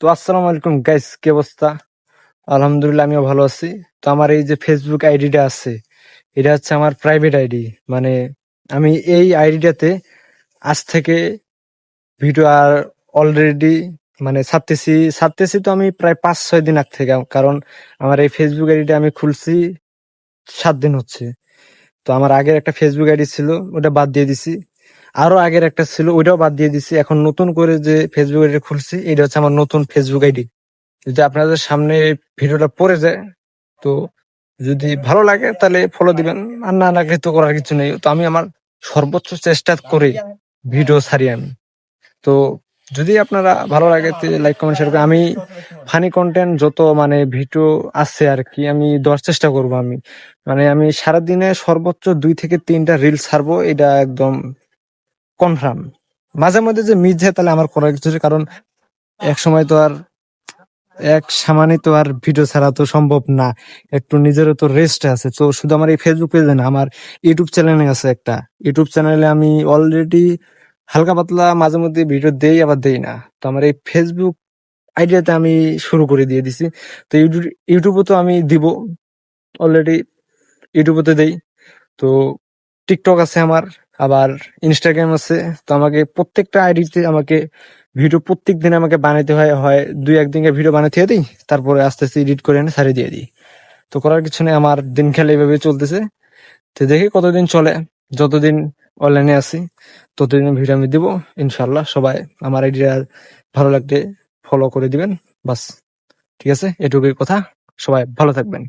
তো আসসালামু আলাইকুম গাইস কি অবস্থা? আলহামদুলিল্লাহ, আমিও ভালো আছি। তো আমার এই যে ফেসবুক আইডিটা আছে, এটা হচ্ছে আমার প্রাইভেট আইডি মানে আমি এই আইডিটাতে আজ থেকে ভিডিও আর অলরেডি মানে ছাড়তেছি। ছাড়তেছি তো আমি প্রায় পাঁচ ছয় দিন আগ থেকে, কারণ আমার এই ফেসবুক আইডিটা আমি খুলছি সাত দিন হচ্ছে। তো আমার আগের একটা ফেসবুক আইডি ছিল, ওটা বাদ দিয়ে দিছি। আরও আগের একটা ছিল, ওইটাও বাদ দিয়ে দিছি। এখন নতুন করে যে ফেসবুক আইডি খুলছি এটা হচ্ছে আমার নতুন ফেসবুক আইডি। যদি আপনাদের সামনে ভিডিওটা পড়ে যায়, তো যদি ভালো লাগে তাহলে ফলো দিবেন। আর না লাগলে তো করার কিছু নেই। তো আমি আমার সর্বোচ্চ চেষ্টা করে ভিডিও ছাড়ি আমি। তো যদি আপনারা ভালো লাগে লাইক কমেন্ট শেয়ার করে আমি ফানি কন্টেন্ট যত মানে ভিডিও আছে আর কি, আমি দেওয়ার চেষ্টা করব আমি। মানে আমি সারাদিনে সর্বোচ্চ দুই থেকে তিনটা রিল ছাড়বো এটা একদম কনফার্ম। মাঝে মধ্যে যে মিস যায় তাহলে আমার করার কিছু কারণ এক সময় তো আর, এক সামানে তো আর ভিডিও ছাড়া তো সম্ভব না। একটু নিজেরও তো রেস্ট আছে। তো শুধু আমার এই ফেসবুক পেজে না, আমার ইউটিউব চ্যানেলে আছে একটা। ইউটিউব চ্যানেলে আমি অলরেডি হালকা পাতলা মাঝে মধ্যে ভিডিও দেই, আবার দেই না। তো আমার এই ফেসবুক আইডিয়াতে আমি শুরু করে দিয়ে দিছি। তো ইউটিউব ইউটিউবে তো আমি দিব। অলরেডি ইউটিউবে দেই। তো টিকটক আছে আমার। আবার ইনস্টাগ্রাম আছে, তো আমাকে প্রত্যেকটা আইডিতে আমাকে ভিডিও প্রত্যেক দিন আমাকে বানাইতে হয় হয় দুই একদিনকে ভিডিও বানাতে দিই, তারপরে আস্তে আস্তে এডিট করে এনে সারিয়ে দিয়ে দিই। তো করার কিছু নেই, আমার দিন খেলে এইভাবে চলতেছে। তো দেখি কতদিন চলে, যতদিন অনলাইনে আছি, ততদিন ভিডিও আমি দিব ইনশাল্লাহ সবাই আমার আইডিয়া ভালো লাগলে ফলো করে দিবেন, বাস। ঠিক আছে, এটুকুই কথা, সবাই ভালো থাকবেন।